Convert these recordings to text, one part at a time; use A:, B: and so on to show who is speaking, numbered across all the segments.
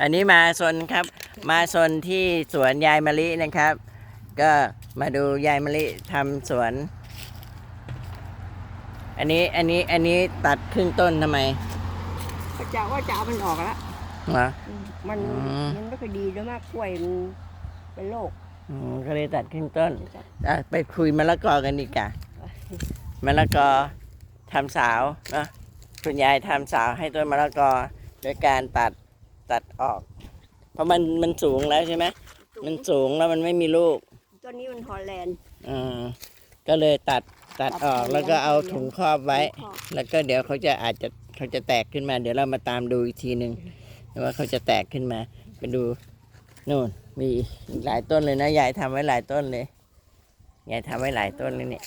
A: อันนี้มาซนครับ มาซนที่สวนยายมะลินะครับ ก็มาดูยายมะลิทำสวน อันนี้อันนี้อันนี้ตัดครึ่งต้นทำไม
B: ก็จะว่าจะเอามันออกแล้ว
A: เหรอ
B: มัน
A: อืม
B: มันไม่ค่อยดีแล้วมากกล้วยมันเป็นโรค
A: อืมก็เลยตัดครึ่งต้น
B: จะ
A: อะไปคุยมะละกอกันดีกว่ามะละกอทำสาวเนอะคุณยายทำสาวให้ต้นมะละกอโดยการตัด ตัดออก เพราะมันมันสูงแล้วใช่ไหมมันสูงแล้วมันไม่มีลูก
B: ต้นนี้มันฮอลแลนด์
A: อืมก็เลยตัดตัดออก
B: ตัด
A: แล้วก็เอาถุงครอบไว้
B: ถุงครอบ
A: แล้วก็เดี๋ยวเขาจะอาจจะเขาจะแตกขึ้นมา เดี๋ยวเรามาตามดูอีกทีหนึ่งว่าเขาจะแตกขึ้นมาไปดูนู่นมีอีกหลายต้นเลยนะยายทำไว้หลายต้นเลยยายทำไว้หลายต้นเลยเนี่ย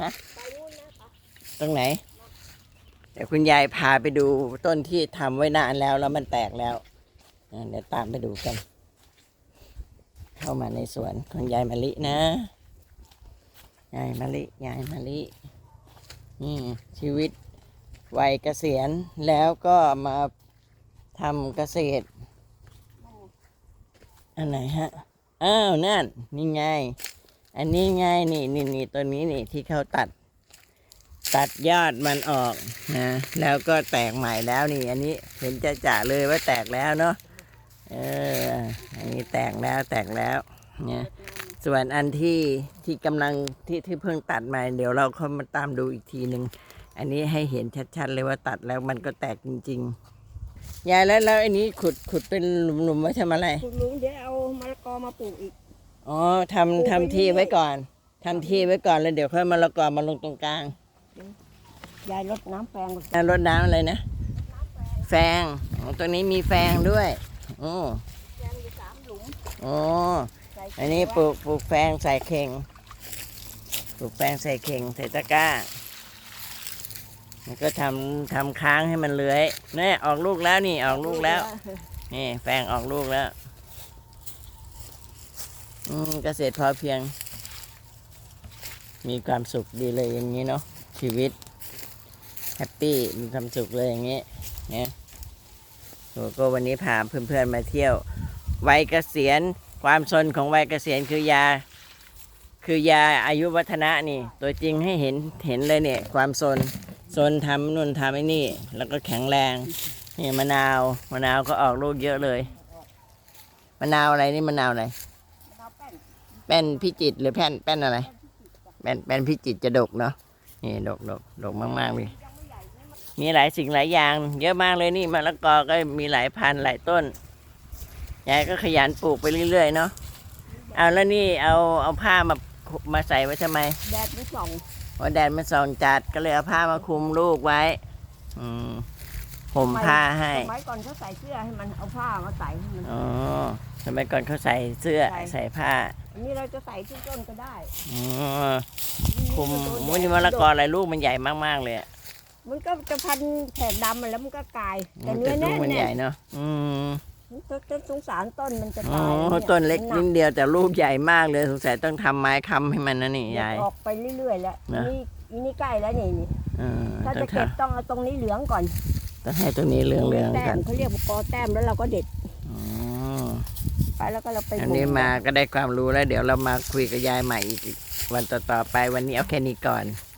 A: ฮะตรงไหนเดี๋ยวคุณยายพาไปดูต้นที่ทำไว้นานแล้วแล้วมันแตกแล้วเดี๋ยวตามไปดูกัน เข้ามาในสวนของยายมะลินะยายมะลิยายมะลินี่ชีวิตวัยเกษียณแล้วก็มาทำเกษตร อันไหนฮะ อ้าวนั่น นี่ไง อันนี้ไงนี่นี่นี่ตัวนี้นี่ที่เขาตัด ตัดยอดมันออกนะแล้วก็แตกใหม่แล้วนี่ อันนี้เห็นจะจะๆเลยว่าแตกแล้วเนาะเอออันนี้แตกแล้วแตกแล้วเนี่ยส่วนอันที่ที่กำลังที่ที่เพิ่งตัดมาเดี๋ยวเราเข้ามาตามดูอีกทีหนึ่งอันนี้ให้เห็นชัดๆเลยว่าตัดแล้วมันก็แตกจริงๆยายแล้วแล้วอันนี้ขุดขุดเป็นหลุมๆไว้ทำอะไร
B: คุณลุงเดี๋ยวเอามะละกอมาปลูกอีก
A: อ๋อทำทำที่ไว้ก่อนทำที่ไว้ก่อนแล้วเดี๋ยวค่อยมะละกอมาลงตรงกลาง
B: ยายรดน้ำแปลงก่อน
A: แล้วรดน้ำอะไรนะ แฟงอ๋อตัวนี้มีแฟงด้วยโอ้
B: แปลงอยู่สามหลุม
A: โอ้
B: ใส่
A: อันนี้ปลูกปลูกแฟงใส่เข่งปลูกแฟงใส่เข่งใส่ตะกร้า มันก็ทำทำค้างให้มันเลื้อยนี่ออกลูกแล้วนี่ออกลูกแล้ว นี่แฟงออกลูกแล้วอืมเกษตรพอเพียง มีความสุขดีเลยอย่างนี้เนาะ ชีวิตแฮปปี้มีความสุขเลยอย่างนี้เนี่ยโหก็วันนี้พาเพื่อนๆมาเที่ยววัยเกษียณความสนของวัยเกษียณคือยา คือยาอายุวัฒนะนี่ ตัวจริงให้เห็นเห็นเลยเนี่ยความสนสนทำนู่นทำไอ้นี่ แล้วก็แข็งแรงนี่มะนาวมะนาวก็ออกลูกเยอะเลยมะนาวอะไรนี่มะนาวอะไร
B: น้ำแป้น
A: แป้นพิจิตรหรือแป้นแป้นอะไรแป้นแป้นพิจิตรจะดกเนาะ นี่ดกดกดกมากๆเลยมีหลายสิ่งหลายอย่าง เยอะมากเลยนี่มะละกอก็มีหลายพันหลายต้นยายก็ขยันปลูกไปเรื่อยๆเนาะเอาแล้วนี่เอาเอาผ้ามามาใส่ไว้ทำไม
B: แดดไม่ส่อง
A: ว่าแดดมันส่องจัดก็เลยเอาผ้ามาคลุมลูกไว้ อืมห่มผ้าให้
B: สมัยก่อนเขาใส่เสื้อให้มันเอาผ้ามาใส่ให้มัน
A: อ๋อสมัยก่อนเขาใส่เสื้อ
B: ใส่
A: ใส่ผ้า
B: อั นนี้เราจะใส่ที่ต้นก็ได้
A: อ๋อคุมมันนี่มะละกออะไรลูกมันใหญ่มากๆเลยอะ
B: มันก็จะพันแถบดำมันแล้วมันก็กลายแต่
A: แต่
B: เนื้อ
A: ลู
B: แน่
A: กมัน
B: น
A: ใหญ่
B: เนี่ย
A: เนาะอืม
B: ต้นสงสารต้นมันจะ
A: อ๋อ
B: ตายย
A: ต้นเล็ก
B: มั
A: นิ
B: ห
A: ดเดียวแต่ลูกใหญ่มากเลยสงสัยต้องทำไม้ค้ำให้มันนะนี่
B: เดี๋ย
A: ยา
B: วยออกไปเรื่อยๆแล้ว
A: นะ
B: นี่อีนี่ใกล้แล้วนี่นี่
A: เออ
B: ถ้า
A: ต้อ
B: จะ
A: ง
B: เก็บ
A: ทำ
B: ต้องเอาตรงนี้เหลืองก่อน
A: ต้องให้ตัวนี้เรื่องเรื่อง
B: แต้
A: ๆกั
B: ม
A: น
B: เขาเรียกว่ากอแต้มแล้วเราก็เด็ด
A: อ๋อ
B: ไปแล้วก็เราไป
A: อันนี้
B: บ่ง
A: มาก็ได้ความรู้แล้ว เดี๋ยวเรามาคุยกับยายใหม่อีกวันต่อๆไปวันนี้เอาแค่นี้ก่อน
B: ค